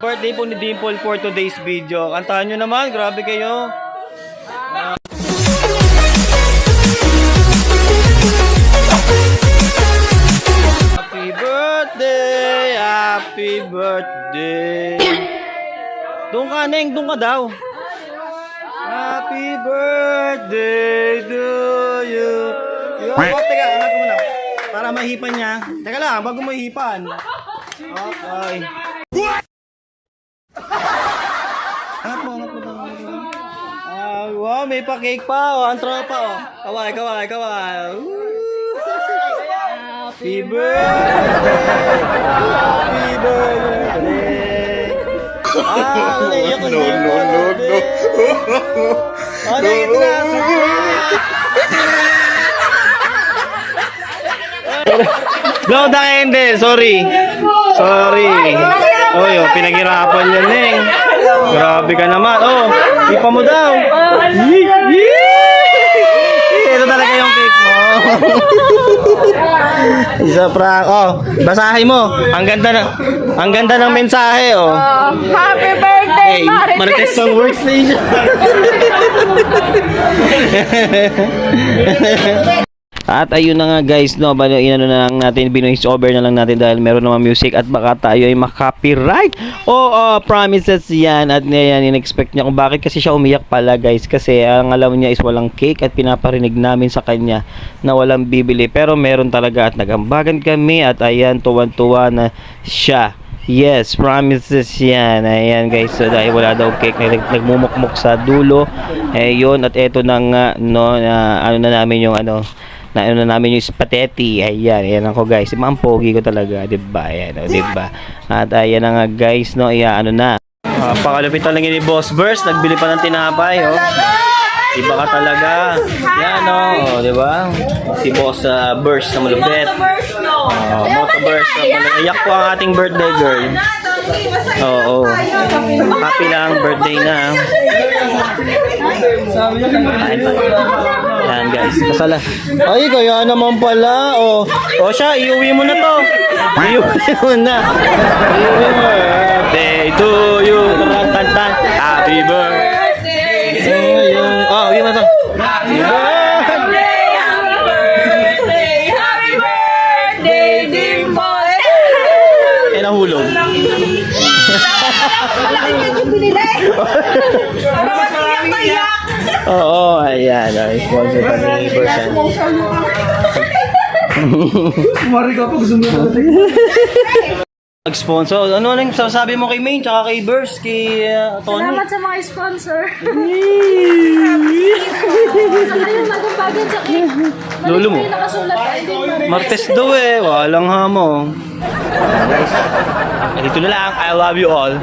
Birthday po ni Dimple for today's video. Kantahan nyo naman, grabe kayo. Happy birthday, happy birthday. Doon ka, Neng, doon ka daw. Happy birthday to you. Yo, oh, teka, angat ko muna. Para mahipan niya. Teka lang, bago mo hipan. Okay. Angat mo, angat mo, angat mo. Ah, wow, may pa-cake pa. Oh, ang tropa. Oh. Kaway, kaway, kaway. Happy birthday! Happy birthday! Ah, naiyak no, no, no, no. Oh, naiyak na. Blow the candle, sorry. Sorry. Oh, yo, pinaghirapan yan, Neng. Grabe ka naman. Oh, ipa mo daw. Yee! Yee! Ito talaga yung cake mo. Isa prank. Oh, basahin mo. Ang ganda na. Ang ganda ng mensahe, oh. Happy birthday, Marites! Marites Song Workstation. At ayun na nga guys, no, bali inano na lang natin, binoise over na lang natin dahil meron naman music at baka tayo ay makopyright. Oo, oh, promises yan at yan, in-expect niya kung bakit kasi siya umiyak pala guys kasi ang alam niya is walang cake at pinaparinig namin sa kanya na walang bibili pero meron talaga at nagambagan kami at ayan, tuwan-tuwa na siya. Yes, promises yan. Ayan guys, so dahil wala daw cake, nag nagmumukmuk sa dulo. Eh yun, at eto na nga, no, na, ano na namin yung ano, na ano na namin yung spaghetti. Ayan, ayan ako guys. Mga pogi ko talaga, 'di ba? Ayan, oh, 'di ba? At ayan na nga guys, no, iya ano na. Uh, pakalupit talaga ni Boss Burst, nagbili pa ng tinapay, oh. Iba ka talaga. Yan, oh, oh 'di ba? Si Boss uh, Burst na malupit. Oh, Moto Burst na malupit. Iyak po ang ating birthday girl. Oo. Oh, Happy lang birthday na. Yan guys, kasala. Ay, kaya naman pala. O, oh. oh, siya, iuwi mo na to. Iuwi mo na. Iuwi mo. Birthday to you. Tarantantan. Happy birthday. Ayun. Oh, uwi mo na to. Happy birthday. Happy birthday! Happy birthday, Dimple! Eh, nahulog. Oo, oh, ayan. Oh, sponsor pa ni Bersan. Nag-sponsor. Ano nang sasabi mo kay Maine tsaka kay Burst, kay uh, Tony? Salamat sa mga sponsor. Sa kayo, magabagan sa cake. Lolo mo? Pa nakasulat. Martes daw eh. Walang hamo. Guys, dito na lang. I love you all.